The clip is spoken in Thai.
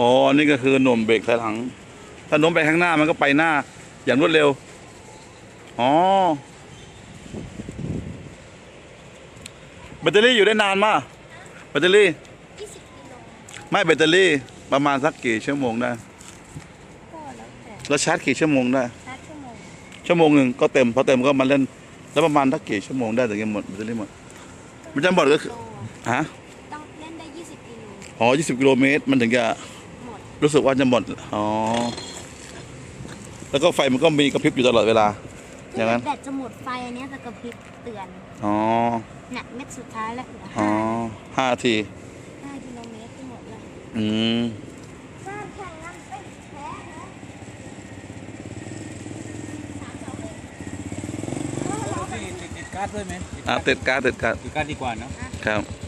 อ๋อ นี่ก็คือหน่วมเบรกถอยหลัง ถ้าโน้มไปข้างหน้ามันก็ไปหน้า อย่างรวดเร็ว อ๋อ แบตเตอรี่อยู่ได้นานมากแบตเตอรี่ 20กิโลไม่แบตเตอรี่ประมาณสักกี่ชั่วโมงได้ ก็แล้วแต่แล้วชาร์จกี่ชั่วโมงได้ชาร์จชั่วโมงชั่วโมงหนึ่งก็เต็มพอเต็มก็มาเล่น แล้วประมาณสักกี่ชั่วโมงได้ถึงจะหมดแบตเตอรี่หมด มันจะหมดก็คือ โลฮะ ต้องเล่นได้ 20กิโล อ๋อ 20 กิโลเมตร มันถึงจะหมด รู้สึกว่าจะหมด อ๋อ แล้วก็ไฟมันก็มีกระพริบอยู่ตลอดเวลา อย่างนั้น แบตจะหมดไฟอันเนี้ยจะกระพริบเตือน อ๋อหนักเม็ดสุดท้ายแล้วเหลืออ๋อห้าห้านาที ห้ากิโลเมตรที่หมดแล้วอืมถ้าแข่งนั้นเป็นแพ้นะสามสองหนึ่งติดติดการ์ดด้วยไหมอะติดการ์ดติดการ์ดติดการ์ดดีกว่าเนอะครับเ